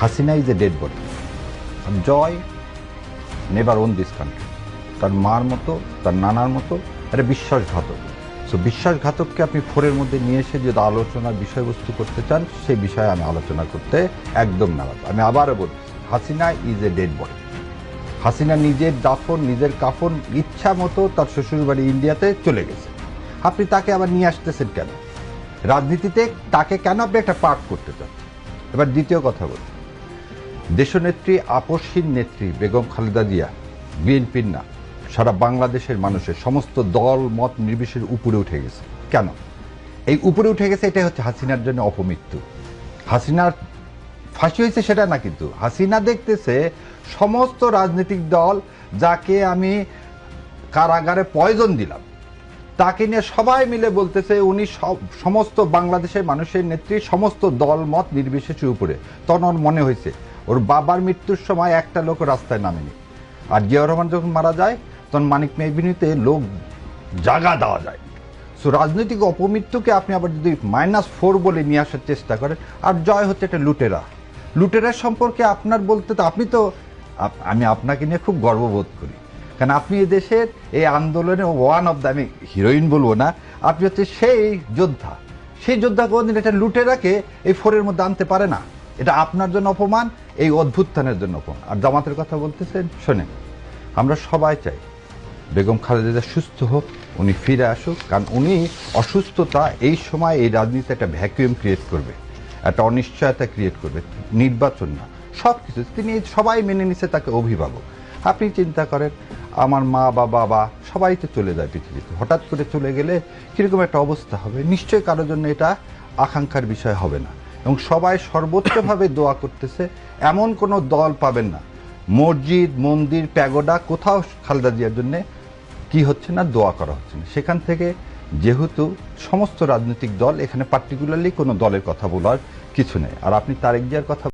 Hasina is a dead body Joy never own this country তার মার মতো, তার নানার মতো একটা বিশ্বাসঘাতক। সো বিশ্বাসঘাতককে আপনি ফোরের মধ্যে নিয়ে এসে যদি আলোচনার বিষয়বস্তু করতে চান, সেই বিষয়ে আমি আলোচনা করতে একদম নারাজ। আমি আবারও বলছি, Hasina is a dead body Hasina নিজের দাফন, নিজের কাফন ইচ্ছা মতো তার শ্বশুরবাড়ি ইন্ডিয়াতে চলে গেছে। আপনি তাকে আবার নিয়ে আসতেছেন কেন? রাজনীতিতে তাকে কেন আপনি একটা পার্ট করতে চান? এবার দ্বিতীয় কথা বলি দেশনেত্রী, আপসহীন নেত্রী বেগম খালেদা জিয়া, বিএনপির না, সারা বাংলাদেশের মানুষের সমস্ত দল, মত নির্বিশেষের উপরে উঠে গেছে। কেন? এই উপরে উঠে গেছে এটাই হচ্ছে হাসিনার জন্য অপমৃত্যু। হাসিনার ফাঁসি হয়েছে সেটা না কিন্তু, হাসিনা দেখতেছে সমস্ত রাজনৈতিক দল যাকে আমি কারাগারে পয়জন দিলাম, তাকে নিয়ে সবাই মিলে বলতেছে উনি সমস্ত বাংলাদেশের মানুষের নেত্রী, সমস্ত দল, মত নির্বিশেষে উপরে। তখন মনে হয়েছে ওর বাবার মৃত্যুর সময় একটা লোক রাস্তায় নামেনি। আর জিয়াউর রহমান যখন মারা যায়, তখন মানিক মেহবিনীতে লোক জাগা দেওয়া যায়। সো রাজনৈতিক অপমৃত্যুকে আপনি আবার যদি মাইনাস ফোর বলে নিয়ে আসার চেষ্টা করেন, আর জয় হচ্ছে একটা লুটেরা। লুটেরা সম্পর্কে আপনার বলতে তো আপনি তো আমি আপনাকে নিয়ে খুব গর্ববোধ করি। কারণ আপনি এই দেশের এই আন্দোলনে ওয়ান অফ দ্য আমি হিরোইন বলব না, আপনি হচ্ছে সেই যোদ্ধা। সেই যোদ্ধা কোনদিন এটা লুটেরাকে এই ফোরের মধ্যে আনতে পারে না। এটা আপনার জন্য অপমান, এই অদ্ভুত্থানের জন্য অপমান। আর জামাতের কথা বলতেছেন, শোনেন, আমরা সবাই চাই বেগম খালেদা সুস্থ হোক, উনি ফিরে আসুক, কারণ উনি অসুস্থতা এই সময় এই রাজনীতি একটা ভ্যাকুয়াম ক্রিয়েট করবে, একটা অনিশ্চয়তা ক্রিয়েট করবে, নির্বাচন না সব কিছু তিনি সবাই মেনে নিছে তাকে অভিভাবক। আপনি চিন্তা করেন, আমার মা বা বাবা সবাই তো চলে যায় পৃথিবীতে। হঠাৎ করে চলে গেলে কীরকম একটা অবস্থা হবে? নিশ্চয়ই কারোর জন্য এটা আকাঙ্ক্ষার বিষয় হবে না। এবং সবাই সর্বোচ্চভাবে দোয়া করতেছে, এমন কোনো দল পাবেন না। মসজিদ, মন্দির, প্যাগোডা, কোথাও খালেদা জিয়ার জন্য কি হচ্ছে না, দোয়া করা হচ্ছে না। সেখান থেকে যেহেতু সমস্ত রাজনৈতিক দল, এখানে পার্টিকুলারলি কোনো দলের কথা বলার কিছু নেই। আর আপনি তারেক জিয়ার কথা